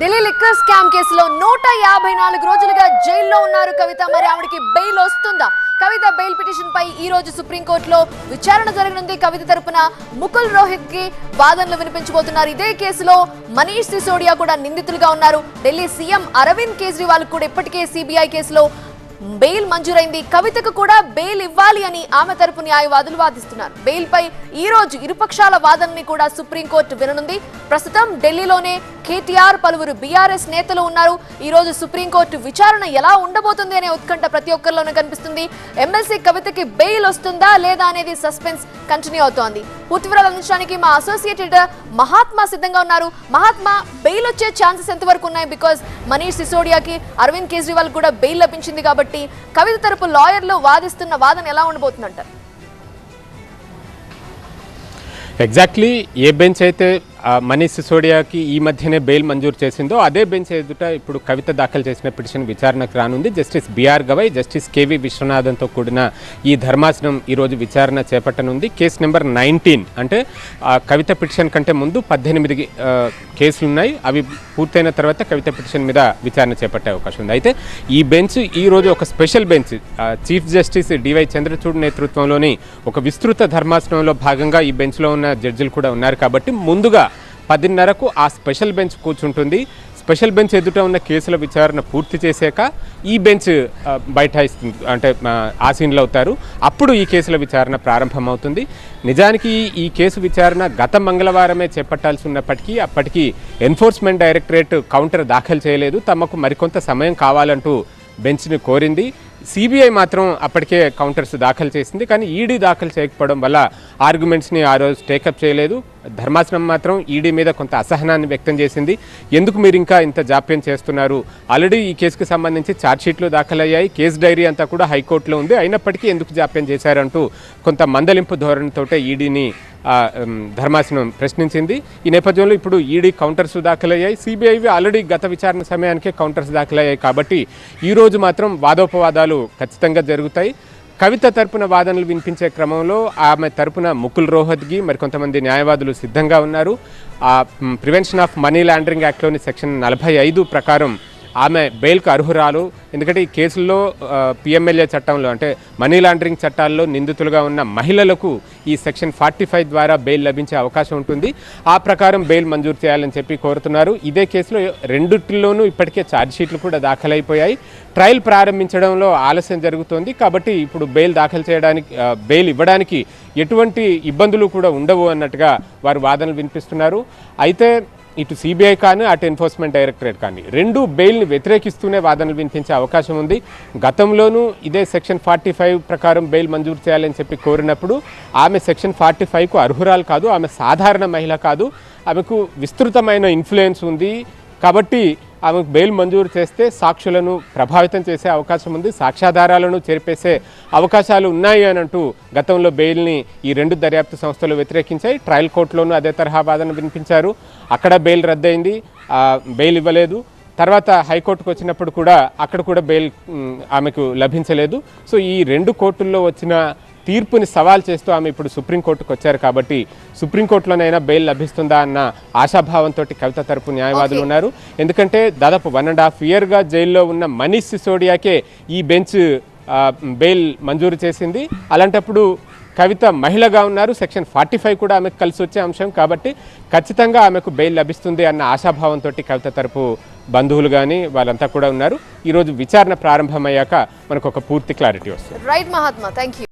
Delhi liquor scam కేసులో నూట యాభై నాలుగు రోజులుగా జైల్లో ఉన్నారు కవిత. మరి ఆవిడకి బెయిల్ వస్తుందా? కవిత బెయిల్ పిటిషన్ పై ఈ రోజు సుప్రీంకోర్టులో విచారణ జరగనుంది. కవిత తరపున ముకుల్ రోహిత్కి వాదనలు వినిపించబోతున్నారు. ఇదే కేసులో మనీష్ సిసోడియా కూడా నిందితులుగా ఉన్నారు. ఢిల్లీ సీఎం అరవింద్ కేజ్రీవాల్ కూడా ఇప్పటికే సిబిఐ కేసులో బెయిల్ మంజూరైంది. కవితకు కూడా బెయిల్ ఇవ్వాలి అని ఆమె తరపు న్యాయవాదులు వాదిస్తున్నారు. బెయిల్ పై ఈ రోజు ఇరుపక్షాల వాదనని కూడా సుప్రీంకోర్టు విననుంది. ప్రస్తుతం ఢిల్లీలోనే కేటీఆర్ పలువురు బీఆర్ఎస్ నేతలు ఉన్నారు. ఈ రోజు సుప్రీంకోర్టు విచారణ ఎలా ఉండబోతుంది అనే ఉత్కంఠ ప్రతి ఒక్కరిలోనూ కనిపిస్తుంది. ఎమ్మెల్సీ కవితకి బెయిల్ వస్తుందా లేదా అనేది సస్పెన్స్ కంటిన్యూ అవుతోంది. పూర్తి వివరాలు అందించడానికి మా అసోసియేటెడ్ మహాత్మా సిద్ధంగా ఉన్నారు. మహాత్మా బెయిల్ వచ్చే ఛాన్సెస్ ఎంతవరకు ఉన్నాయి? బికాజ్ మనీష్ సిసోడియాకి అరవింద్ కేజ్రీవాల్ కూడా బెయిల్ లభించింది కాబట్టి కవిత తరపు లాయర్లు వాదిస్తున్న వాదన ఎలా ఉండబోతుందంటారు? ఎగ్జాక్ట్లీ ఏ బెంచ్ అయితే మనీష్ సిసోడియాకి ఈ మధ్యనే బెయిల్ మంజూరు చేసిందో అదే బెంచ్ ఎదుట ఇప్పుడు కవిత దాఖలు చేసిన పిటిషన్ విచారణకు రానుంది. Justice BR Gavai justice KV విశ్వనాథన్తో కూడిన ఈ ధర్మాసనం ఈరోజు విచారణ చేపట్టనుంది. కేసు నెంబర్ నైన్టీన్ అంటే కవిత పిటిషన్ కంటే ముందు పద్దెనిమిది కేసులు ఉన్నాయి అవి పూర్తయిన తర్వాత కవిత పిటిషన్ మీద విచారణ చేపట్టే అవకాశం ఉంది. అయితే ఈ బెంచ్ ఈరోజు ఒక special bench chief justice DY Chandrachud నేతృత్వంలోని ఒక విస్తృత ధర్మాసనంలో భాగంగా ఈ బెంచ్లో ఉన్న జడ్జిలు కూడా ఉన్నారు. కాబట్టి ముందుగా పదిన్నరకు ఆ స్పెషల్ బెంచ్ కూర్చుంటుంది. స్పెషల్ బెంచ్ ఎదుట ఉన్న కేసుల విచారణ పూర్తి చేశాక ఈ బెంచ్ బైఠాయిస్తుంది అంటే ఆసీన్లు అవుతారు. అప్పుడు ఈ కేసుల విచారణ ప్రారంభమవుతుంది. నిజానికి ఈ కేసు విచారణ గత మంగళవారమే చేపట్టాల్సి ఉన్నప్పటికీ అప్పటికి ఎన్ఫోర్స్మెంట్ డైరెక్టరేట్ కౌంటర్ దాఖలు చేయలేదు. తమకు మరికొంత సమయం కావాలంటూ బెంచ్ని కోరింది. సిబిఐ మాత్రం అప్పటికే కౌంటర్స్ దాఖలు చేసింది. కానీ ఈడీ దాఖలు చేయకపోవడం వల్ల ఆర్గ్యుమెంట్స్ని ఆ రోజు టేకప్ చేయలేదు. ధర్మాసనం మాత్రం ఈడీ మీద కొంత అసహనాన్ని వ్యక్తం చేసింది. ఎందుకు మీరు ఇంకా ఇంత జాప్యం చేస్తున్నారు? ఆల్రెడీ ఈ కేసుకు సంబంధించి ఛార్జ్షీట్లు దాఖలయ్యాయి. కేసు డైరీ అంతా కూడా హైకోర్టులో ఉంది. అయినప్పటికీ ఎందుకు జాప్యం చేశారంటూ కొంత మందలింపు ధోరణితో ఈడీని ధర్మాసనం ప్రశ్నించింది. ఈ నేపథ్యంలో ఇప్పుడు ఈడీ కౌంటర్స్ దాఖలయ్యాయి. సిబిఐవి ఆల్రెడీ గత విచారణ సమయానికే కౌంటర్స్ దాఖలయ్యాయి కాబట్టి ఈరోజు మాత్రం వాదోపవాదాలు ఖచ్చితంగా జరుగుతాయి. కవిత తరపున వాదనలు వినిపించే క్రమంలో ఆమె తరపున ముకుల్ రోహత్గి మరికొంతమంది న్యాయవాదులు సిద్ధంగా ఉన్నారు. ఆ ప్రివెన్షన్ ఆఫ్ మనీ లాండరింగ్ యాక్ట్లోని సెక్షన్ నలభై ఐదు ప్రకారం ఆమె బెయిల్కు అర్హురాలు. ఎందుకంటే ఈ కేసుల్లో పిఎంఎల్ఏ చట్టంలో అంటే మనీ లాండరింగ్ చట్టాల్లో నిందితులుగా ఉన్న మహిళలకు ఈ సెక్షన్ ఫార్టీ ఫైవ్ ద్వారా బెయిల్ లభించే అవకాశం ఉంటుంది. ఆ ప్రకారం బెయిల్ మంజూరు చేయాలని చెప్పి కోరుతున్నారు. ఇదే కేసులో రెండుట్లోనూ ఇప్పటికే ఛార్జ్షీట్లు కూడా దాఖలైపోయాయి. ట్రయల్ ప్రారంభించడంలో ఆలస్యం జరుగుతోంది. కాబట్టి ఇప్పుడు బెయిల్ దాఖలు చేయడానికి బెయిల్ ఇవ్వడానికి ఎటువంటి ఇబ్బందులు కూడా ఉండవు అన్నట్టుగా వారు వాదనలు వినిపిస్తున్నారు. అయితే ఇటు సిబిఐ కానీ అటు ఎన్ఫోర్స్మెంట్ డైరెక్టరేట్ కానీ. రెండు బెయిల్ని వ్యతిరేకిస్తూనే వాదనలు వినిపించే అవకాశం ఉంది. గతంలోనూ ఇదే సెక్షన్ ఫార్టీ ఫైవ్ ప్రకారం బెయిల్ మంజూరు చేయాలని చెప్పి కోరినప్పుడు ఆమె సెక్షన్ ఫార్టీ ఫైవ్కు అర్హురాలు కాదు ఆమె సాధారణ మహిళ కాదు. ఆమెకు విస్తృతమైన ఇన్ఫ్లుయెన్స్ ఉంది. కాబట్టి ఆమెకు బెయిల్ మంజూరు చేస్తే సాక్షులను ప్రభావితం చేసే అవకాశం ఉంది సాక్ష్యాధారాలను చేర్పేసే అవకాశాలు ఉన్నాయి అని అంటూ గతంలో బెయిల్ని ఈ రెండు దర్యాప్తు సంస్థలు వ్యతిరేకించాయి. ట్రయల్ కోర్టులోనూ అదే తరహా వాదన వినిపించారు. అక్కడ బెయిల్ రద్దయింది బెయిల్ ఇవ్వలేదు. తర్వాత హైకోర్టుకు వచ్చినప్పుడు కూడా అక్కడ కూడా బెయిల్ ఆమెకు లభించలేదు. సో ఈ రెండు కోర్టుల్లో వచ్చిన తీర్పుని సవాల్ చేస్తూ ఆమె ఇప్పుడు సుప్రీంకోర్టుకు వచ్చారు కాబట్టి సుప్రీంకోర్టులోనైనా బెయిల్ లభిస్తుందా అన్న ఆశాభావంతో కవిత తరపు న్యాయవాదులు ఉన్నారు. ఎందుకంటే దాదాపు వన్ అండ్ హాఫ్ ఇయర్గా జైల్లో ఉన్న మనీష్ సిసోడియాకే ఈ బెంచ్ బెయిల్ మంజూరు చేసింది. అలాంటప్పుడు కవిత మహిళగా ఉన్నారు. సెక్షన్ ఫార్టీ ఫైవ్ కూడా ఆమెకు కలిసి వచ్చే అంశం కాబట్టి ఖచ్చితంగా ఆమెకు బెయిల్ లభిస్తుంది అన్న ఆశాభావంతో కవిత తరపు బంధువులు కానీ వాళ్ళంతా కూడా ఉన్నారు. ఈరోజు విచారణ ప్రారంభమయ్యాక మనకు ఒక పూర్తి క్లారిటీ వస్తుంది. Right Mahatma thank you